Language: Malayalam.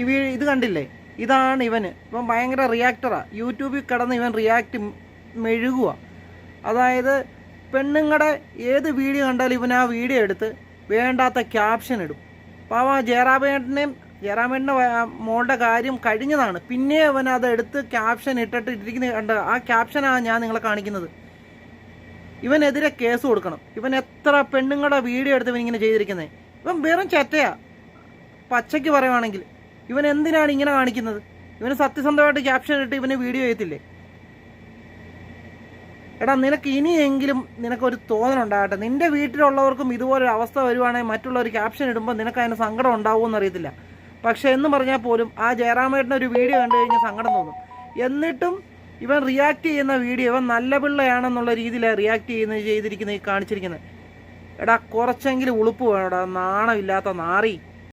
ഈ ഇത് കണ്ടില്ലേ? ഇതാണ് ഇവന്. ഇവൻ ഭയങ്കര റിയാക്ടറാണ് യൂട്യൂബിൽ കിടന്ന് ഇവൻ റിയാക്ട് മെഴുകുക അതായത് പെണ്ണുങ്ങളുടെ ഏത് വീഡിയോ കണ്ടാലും ഇവൻ ആ വീഡിയോ എടുത്ത് വേണ്ടാത്ത ക്യാപ്ഷൻ ഇടും. ആ ജയറാമേട്ടനെയും ജയറാമേട്ടന്റെ മോളുടെ കാര്യം കഴിഞ്ഞതാണ്. പിന്നെ അവൻ അത് എടുത്ത് ക്യാപ്ഷൻ ഇട്ടിട്ട് ഇട്ടിരിക്കുന്ന കണ്ട ആ ക്യാപ്ഷനാണ് ഞാൻ നിങ്ങളെ കാണിക്കുന്നത്. ഇവനെതിരെ കേസ് കൊടുക്കണം. ഇവൻ എത്ര പെണ്ണുങ്ങളുടെ വീഡിയോ എടുത്ത് ഇവൻ ഇങ്ങനെ ചെയ്തിരിക്കുന്നത് ഇവൻ വെറും ചെറ്റയാ. പച്ചയ്ക്ക് പറയുവാണെങ്കിൽ ഇവൻ എന്തിനാണ് ഇങ്ങനെ കാണിക്കുന്നത്? ഇവന് സത്യസന്ധമായിട്ട് ക്യാപ്ഷൻ ഇട്ട് ഇവന് വീഡിയോ ചെയ്യത്തില്ലേ എടാ നിനക്ക് ഇനിയെങ്കിലും നിനക്കൊരു തോന്നലുണ്ടാകട്ടെ. നിന്റെ വീട്ടിലുള്ളവർക്കും ഇതുപോലൊരു അവസ്ഥ വരുവാണെങ്കിൽ മറ്റുള്ളവർ ക്യാപ്ഷൻ ഇടുമ്പോൾ നിനക്ക് അതിന് സങ്കടം ഉണ്ടാവുമെന്ന് അറിയത്തില്ല. പക്ഷെ എന്ന് പറഞ്ഞാൽ പോലും ആ ജയറാമേട്ടന്റെ ഒരു വീഡിയോ കണ്ടു കഴിഞ്ഞാൽ സങ്കടം തോന്നും. എന്നിട്ടും ഇവൻ റിയാക്ട് ചെയ്യുന്ന വീഡിയോ ഇവൻ നല്ല പിള്ളയാണെന്നുള്ള രീതിയിലാണ് റിയാക്ട് ചെയ്യുന്നത് ചെയ്തിരിക്കുന്നത് കാണിച്ചിരിക്കുന്നത്. എടാ കുറച്ചെങ്കിലും ഉളുപ്പ് വേണം എടാ നാണമില്ലാത്ത നാറി.